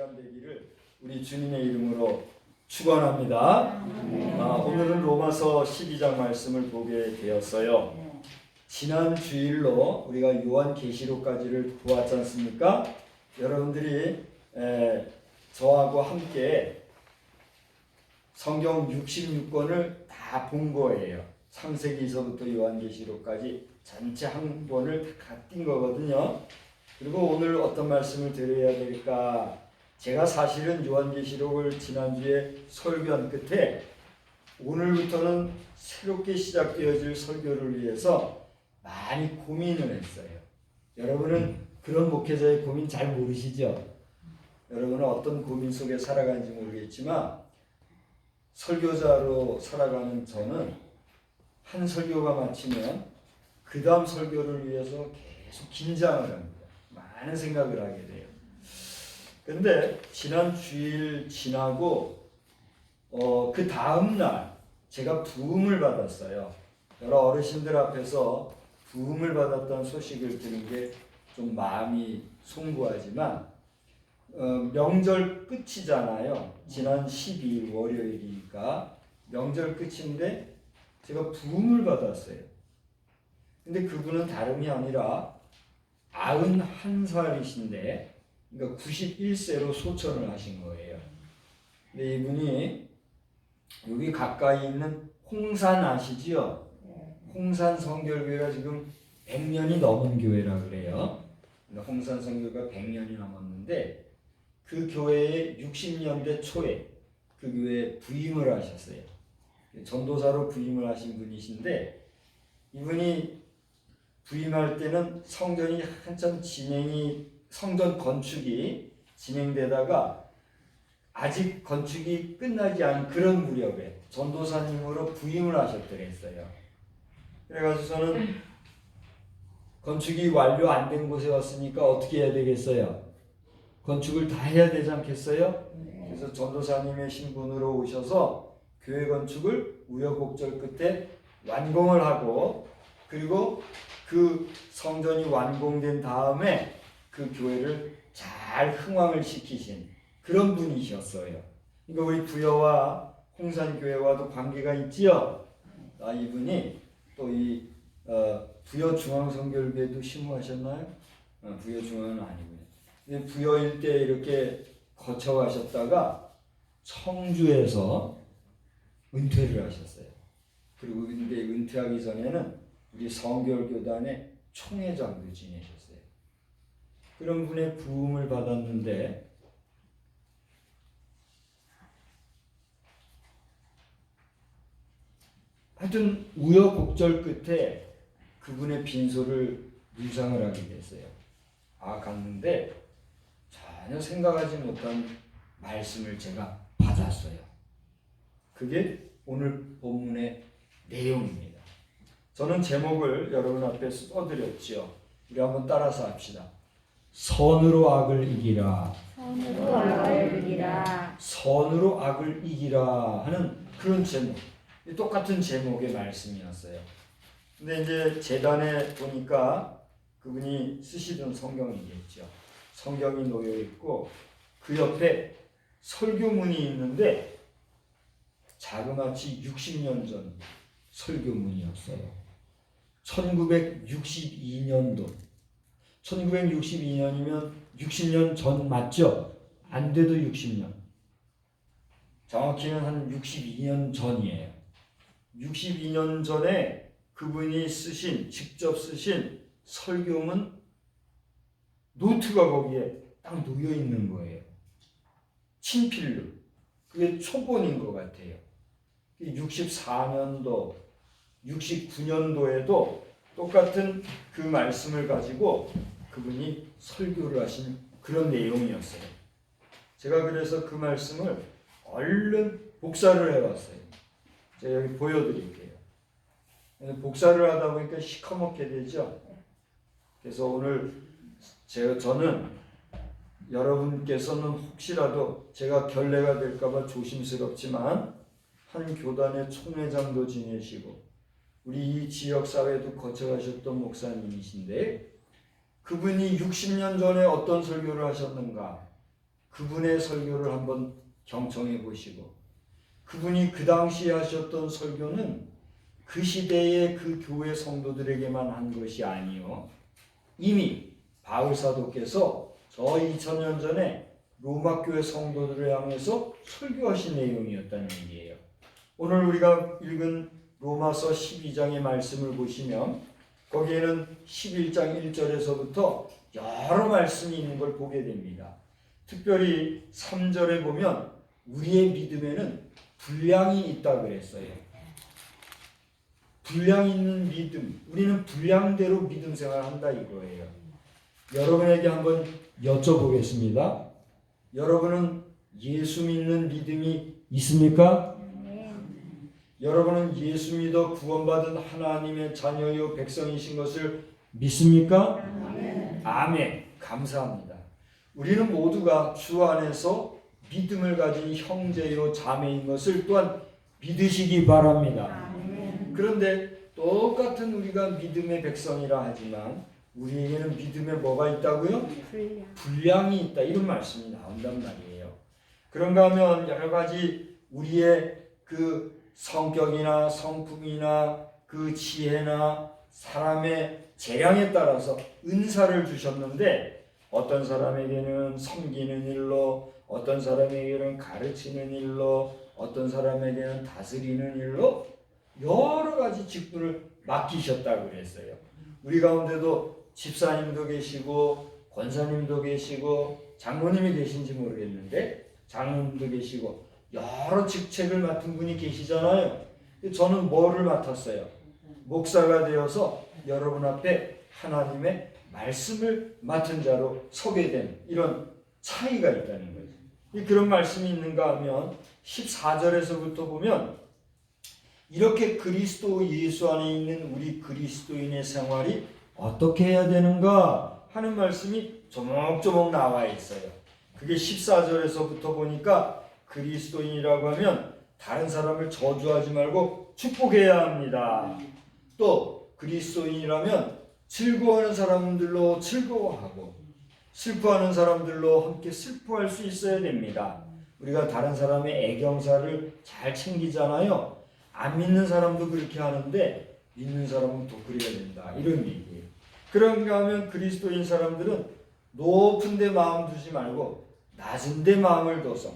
시간 되기를 우리 주님의 이름으로 축원합니다. 아, 오늘은 로마서 12장 말씀을 보게 되었어요. 지난 주일로 우리가 요한 계시록까지를 보았지 않습니까? 여러분들이 에, 저하고 함께 성경 66권을 다 본 거예요. 창세기서부터 요한계시록까지 전체 한 권을 다뛴 거거든요. 그리고 오늘 어떤 말씀을 드려야 될까? 제가 사실은 요한계시록을 지난주에 설교한 끝에 오늘부터는 새롭게 시작되어질 설교를 위해서 많이 고민을 했어요. 여러분은 그런 목회자의 고민 잘 모르시죠? 여러분은 어떤 고민 속에 살아가는지 모르겠지만 설교자로 살아가는 저는 한 설교가 마치면 그 다음 설교를 위해서 계속 긴장을 합니다. 많은 생각을 하게 돼요. 근데 지난 주일 지나고 어, 그 다음 날 제가 부음을 받았어요. 여러 어르신들 앞에서 부음을 받았다는 소식을 들은 게 좀 마음이 송구하지만 어, 명절 끝이잖아요. 지난 12일 월요일이니까 명절 끝인데 제가 부음을 받았어요. 근데 그분은 다름이 아니라 91살이신데 그러니까 91세로 소천을 하신 거예요. 근데 이분이 여기 가까이 있는 홍산 아시지요? 홍산 성결교회가 지금 100년이 넘은 교회라 그래요. 홍산 성교가 100년이 넘었는데 그 교회에 60년대 초에 그 교회에 부임을 하셨어요. 전도사로 부임을 하신 분이신데 이분이 부임할 때는 성전이 한참 진행이 성전 건축이 진행되다가 아직 건축이 끝나지 않은 그런 무렵에 전도사님으로 부임을 하셨더랬어요. 그래가지고 저는 건축이 완료 안 된 곳에 왔으니까 어떻게 해야 되겠어요? 건축을 다 해야 되지 않겠어요? 그래서 전도사님의 신분으로 오셔서 교회 건축을 우여곡절 끝에 완공을 하고 그리고 그 성전이 완공된 다음에 그 교회를 잘 흥왕을 시키신 그런 분이셨어요. 그러니까 우리 부여와 홍산교회와도 관계가 있지요. 아, 이분이 또이 어, 부여 중앙성결교회도 심호하셨나요? 어, 부여 중앙은 아니고요. 근데 부여 일대 이렇게 거쳐가셨다가 청주에서 은퇴를 하셨어요. 그리고 근데 은퇴하기 전에는 우리 성결교단의 총회장도 지내셨어요. 그런 분의 부음을 받았는데 하여튼 우여곡절 끝에 그분의 빈소를 묵상을 하게 됐어요. 아 갔는데 전혀 생각하지 못한 말씀을 제가 받았어요. 그게 오늘 본문의 내용입니다. 저는 제목을 여러분 앞에 써드렸죠. 우리 한번 따라서 합시다. 선으로 악을 이기라. 선으로 악을 이기라. 선으로 악을 이기라 하는 그런 제목. 똑같은 제목의 말씀이었어요. 근데 이제 재단에 보니까 그분이 쓰시던 성경이겠죠. 성경이 놓여 있고 그 옆에 설교문이 있는데 자그마치 60년 전 설교문이었어요. 1962년도. 1962년이면 60년 전 맞죠? 안 돼도 60년. 정확히는 한 62년 전이에요. 62년 전에 그분이 쓰신 직접 쓰신 설교문 노트가 거기에 딱 놓여 있는 거예요. 친필로. 그게 초본인 것 같아요. 64년도, 69년도에도 똑같은 그 말씀을 가지고 그분이 설교를 하신 그런 내용이었어요. 제가 그래서 그 말씀을 얼른 복사를 해왔어요. 제가 여기 보여드릴게요. 복사를 하다 보니까 시커멓게 되죠. 그래서 오늘 제가 저는 여러분께서는 혹시라도 제가 결례가 될까봐 조심스럽지만 한 교단의 총회장도 지내시고 우리 이 지역 사회도 거쳐가셨던 목사님이신데 그분이 60년 전에 어떤 설교를 하셨는가 그분의 설교를 한번 경청해 보시고 그분이 그 당시에 하셨던 설교는 그 시대의 그 교회 성도들에게만 한 것이 아니요 이미 바울 사도께서 저 2000년 전에 로마 교회 성도들을 향해서 설교하신 내용이었다는 얘기예요. 오늘 우리가 읽은 로마서 12장의 말씀을 보시면 거기에는 11장 1절에서부터 여러 말씀이 있는 걸 보게 됩니다. 특별히 3절에 보면 우리의 믿음에는 분량이 있다 그랬어요. 분량 있는 믿음. 우리는 분량대로 믿음 생활 한다 이거예요. 여러분에게 한번 여쭤보겠습니다. 여러분은 예수 믿는 믿음이 있습니까? 여러분은 예수 믿어 구원받은 하나님의 자녀요 백성이신 것을 믿습니까? 아멘. 감사합니다. 우리는 모두가 주 안에서 믿음을 가진 형제요 자매인 것을 또한 믿으시기 바랍니다. 그런데 똑같은 우리가 믿음의 백성이라 하지만 우리에게는 믿음에 뭐가 있다고요? 분량. 분량이 있다 이런 말씀이 나온단 말이에요. 그런가 하면 여러 가지 우리의 그 성격이나 성품이나 그 지혜나 사람의 재량에 따라서 은사를 주셨는데 어떤 사람에게는 섬기는 일로 어떤 사람에게는 가르치는 일로 어떤 사람에게는 다스리는 일로 여러 가지 직분을 맡기셨다고 그랬어요. 우리 가운데도 집사님도 계시고 권사님도 계시고 장로님이 계신지 모르겠는데 장로님도 계시고 여러 직책을 맡은 분이 계시잖아요. 저는 뭐를 맡았어요? 목사가 되어서 여러분 앞에 하나님의 말씀을 맡은 자로 서게 된 이런 차이가 있다는 거죠. 이 그런 말씀이 있는가 하면 14절에서부터 보면 이렇게 그리스도 예수 안에 있는 우리 그리스도인의 생활이 어떻게 해야 되는가 하는 말씀이 조목조목 나와 있어요. 그게 14절에서부터 보니까 그리스도인이라고 하면 다른 사람을 저주하지 말고 축복해야 합니다. 또 그리스도인이라면 즐거워하는 사람들로 즐거워하고 슬퍼하는 사람들로 함께 슬퍼할 수 있어야 됩니다. 우리가 다른 사람의 애경사를 잘 챙기잖아요. 안 믿는 사람도 그렇게 하는데 믿는 사람은 또 그래야 된다. 이런 얘기예요. 그런가 하면 그리스도인 사람들은 높은 데 마음 두지 말고 낮은 데 마음을 둬서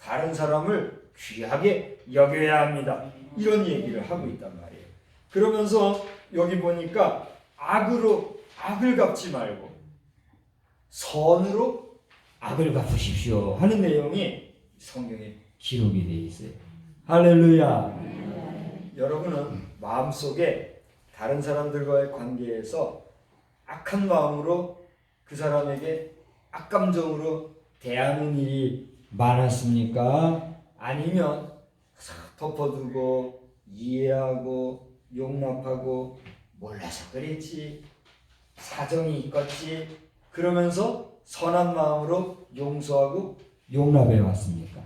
다른 사람을 귀하게 여겨야 합니다. 이런 얘기를 하고 있단 말이에요. 그러면서 여기 보니까 악으로 악을 갚지 말고 선으로 악을 갚으십시오 하는 내용이 성경에 기록이 되어 있어요. 할렐루야. 여러분은 마음속에 다른 사람들과의 관계에서 악한 마음으로 그 사람에게 악감정으로 대하는 일이 많았습니까? 아니면 싹 덮어두고 이해하고 용납하고 몰라서 그랬지 사정이 있겠지 그러면서 선한 마음으로 용서하고 용납해 왔습니까?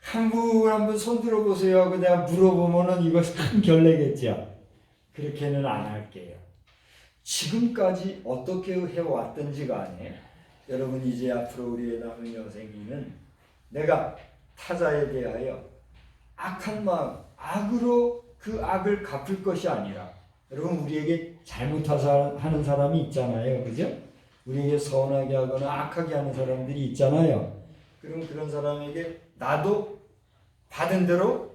한분한분 손 들어 보세요 하고 내가 물어보면은 이거 큰 결례겠죠. 그렇게는 안 할게요. 지금까지 어떻게 해왔든지 간에 여러분 이제 앞으로 우리의 남은 여생이는 내가 타자에 대하여 악한 마음, 악으로 그 악을 갚을 것이 아니라 여러분 우리에게 잘못하는 사람이 있잖아요. 그죠? 우리에게 서운하게 하거나 악하게 하는 사람들이 있잖아요. 그럼 그런 사람에게 나도 받은 대로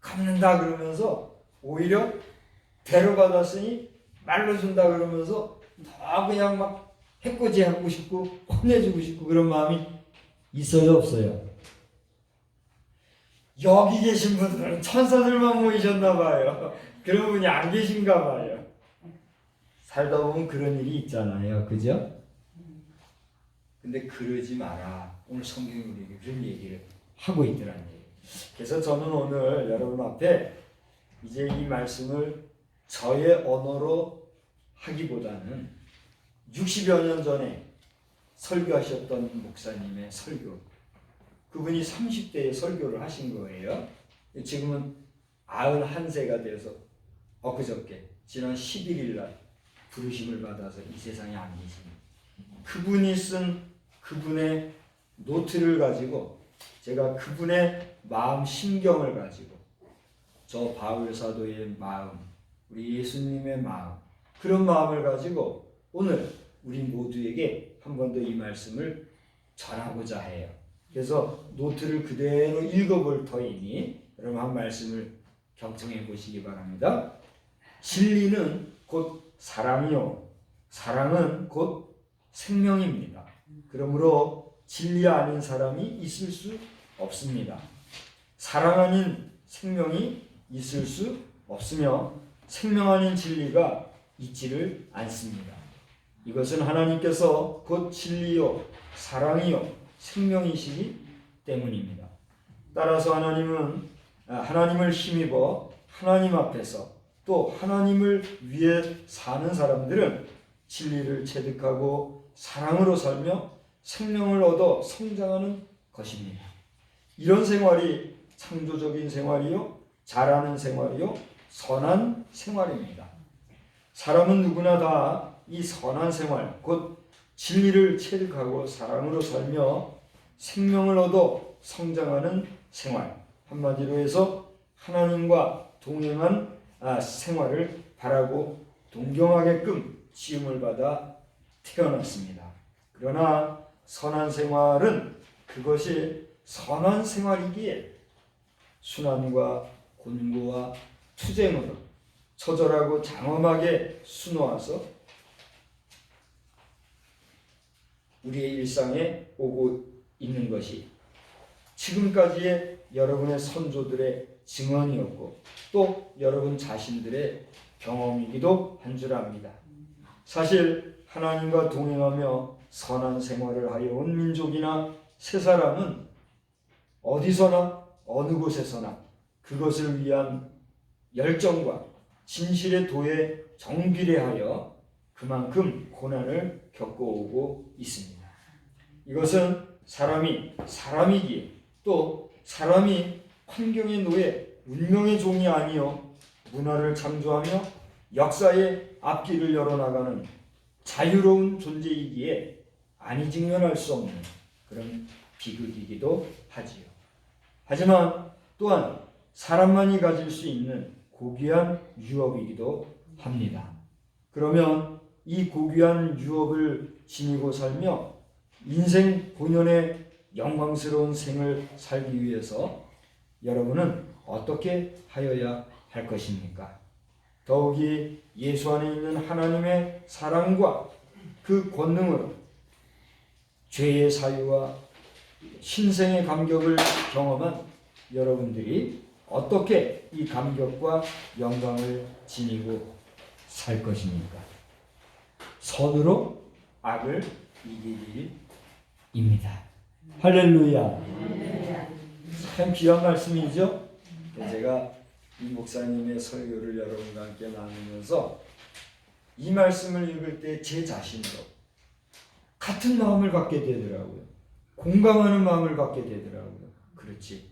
갚는다 그러면서 오히려 대로 받았으니 말로 준다 그러면서 더 그냥 막 해코지 하고 싶고 혼내주고 싶고 그런 마음이 있어요 없어요? 여기 계신 분들은 천사들만 모이셨나 봐요. 그런 분이 안 계신가 봐요. 살다 보면 그런 일이 있잖아요. 그죠? 근데 그러지 마라. 오늘 성경이 우리에게 그런 얘기를 하고 있더란 얘기예요. 그래서 저는 오늘 여러분 앞에 이제 이 말씀을 저의 언어로 하기보다는 60여 년 전에 설교하셨던 목사님의 설교. 그분이 30대에 설교를 하신 거예요. 지금은 91세가 돼서 엊그저께 지난 11일 날 부르심을 받아서 이 세상에 안 계십니다. 그분이 쓴 그분의 노트를 가지고 제가 그분의 마음 심경을 가지고 저 바울 사도의 마음, 우리 예수님의 마음 그런 마음을 가지고 오늘 우리 모두에게 한 번 더 이 말씀을 전하고자 해요. 그래서 노트를 그대로 읽어볼 터이니 여러분 한 말씀을 경청해 보시기 바랍니다. 진리는 곧 사랑이요. 사랑은 곧 생명입니다. 그러므로 진리 아닌 사람이 있을 수 없습니다. 사랑 아닌 생명이 있을 수 없으며 생명 아닌 진리가 있지를 않습니다. 이것은 하나님께서 곧 진리요, 사랑이요, 생명이시기 때문입니다. 따라서 하나님은 아, 하나님을 힘입어 하나님 앞에서 또 하나님을 위해 사는 사람들은 진리를 체득하고 사랑으로 살며 생명을 얻어 성장하는 것입니다. 이런 생활이 창조적인 생활이요, 잘하는 생활이요, 선한 생활입니다. 사람은 누구나 다 이 선한 생활, 곧 진리를 체득하고 사랑으로 살며 생명을 얻어 성장하는 생활, 한마디로 해서 하나님과 동행한 아, 생활을 바라고 동경하게끔 지음을 받아 태어났습니다. 그러나 선한 생활은 그것이 선한 생활이기에 순환과 곤고와 투쟁으로 처절하고 장엄하게 수놓아서 우리의 일상에 오고 있는 것이 지금까지의 여러분의 선조들의 증언이었고 또 여러분 자신들의 경험이기도 한 줄 압니다. 사실 하나님과 동행하며 선한 생활을 하여 온 민족이나 새 사람은 어디서나 어느 곳에서나 그것을 위한 열정과 진실의 도에 정비례하여 그만큼 고난을 겪어오고 있습니다. 이것은 사람이 사람이기에 또 사람이 환경에 놓여 운명의 종이 아니요 문화를 창조하며 역사의 앞길을 열어나가는 자유로운 존재이기에 아니 직면할 수 없는 그런 비극이기도 하지요. 하지만 또한 사람만이 가질 수 있는 고귀한 유업이기도 합니다. 그러면 이 고귀한 유업을 지니고 살며 인생 본연의 영광스러운 생을 살기 위해서 여러분은 어떻게 하여야 할 것입니까? 더욱이 예수 안에 있는 하나님의 사랑과 그 권능으로 죄의 사유와 신생의 감격을 경험한 여러분들이 어떻게 이 감격과 영광을 지니고 살 것입니까? 선으로 악을 이길 일입니다. 할렐루야. 참 귀한 말씀이죠. 제가 이 목사님의 설교를 여러분과 함께 나누면서 이 말씀을 읽을 때 제 자신도 같은 마음을 갖게 되더라고요. 공감하는 마음을 갖게 되더라고요. 그렇지.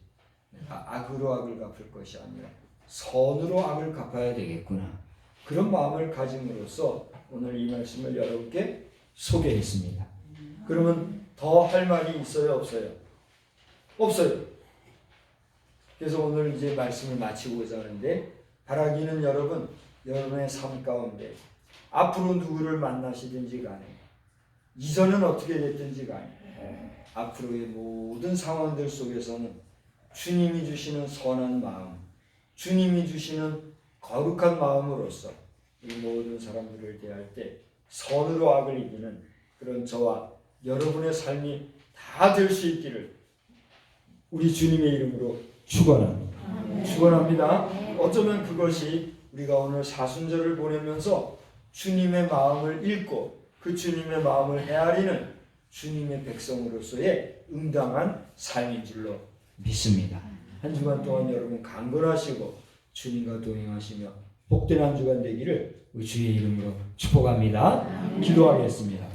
아, 악으로 악을 갚을 것이 아니라 선으로 악을 갚아야 되겠구나. 그런 마음을 가짐으로써 오늘 이 말씀을 여러분께 소개했습니다. 그러면 더 할 말이 있어요, 없어요? 없어요. 그래서 오늘 이제 말씀을 마치고자 하는데 바라기는 여러분, 여러분의 삶 가운데 앞으로 누구를 만나시든지 간에 이전은 어떻게 됐든지 간에 앞으로의 모든 상황들 속에서는 주님이 주시는 선한 마음, 주님이 주시는 거룩한 마음으로서 이 모든 사람들을 대할 때 선으로 악을 이기는 그런 저와 여러분의 삶이 다 될 수 있기를 우리 주님의 이름으로 축원합니다. 축원합니다. 어쩌면 그것이 우리가 오늘 사순절을 보내면서 주님의 마음을 읽고 그 주님의 마음을 헤아리는 주님의 백성으로서의 응당한 삶인 줄로 믿습니다. 한 주간 동안 여러분 강건하시고 주님과 동행하시며 복된 한 주간 되기를 주의 이름으로 축복합니다. 기도하겠습니다.